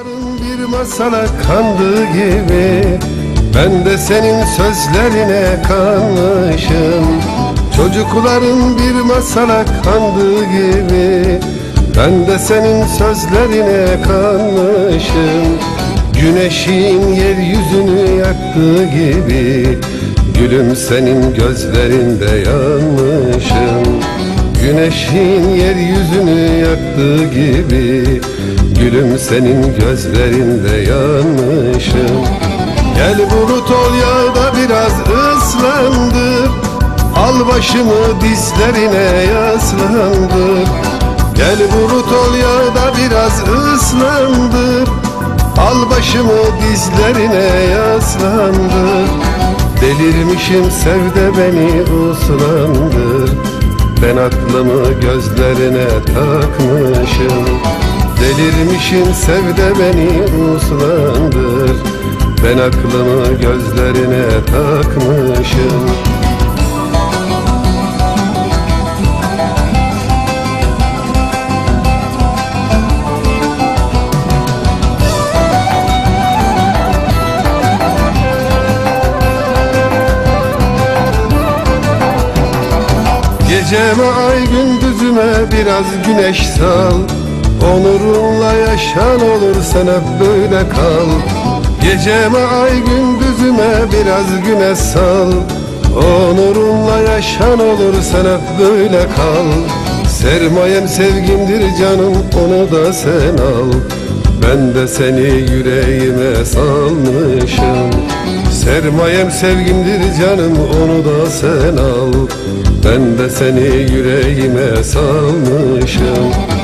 Çocukların bir masala kandığı gibi. Ben de senin sözlerine kanmışım. Çocukların bir masala kandığı gibi. Ben de senin sözlerine kanmışım. Güneşin yeryüzünü yaktığı gibi. Gülüm senin gözlerinde yanmışım. Güneşin yeryüzünü yaktığı gibi Gülüm senin gözlerinde yanmışım. Gel bulut ol ya da biraz ıslandır Al başımı dizlerine yaslandır Gel bulut ol ya da biraz ıslandır Al başımı dizlerine yaslandır Delirmişim sev de beni uslandır. Ben aklımı gözlerine takmışım Delirmişim sev de beni uslandır Ben aklımı gözlerine takmışım. Geceme ay gündüzüme biraz güneş sal. Onurunla yaşan olur sen hep böyle kal. Geceme ay gündüzüme biraz güneş sal. Onurunla yaşan olur sen hep böyle kal. Sermayem sevgimdir canım onu da sen al. Ben de seni yüreğime salmışım. Sermayem sevgimdir canım onu da sen al. Ben de seni yüreğime salmışım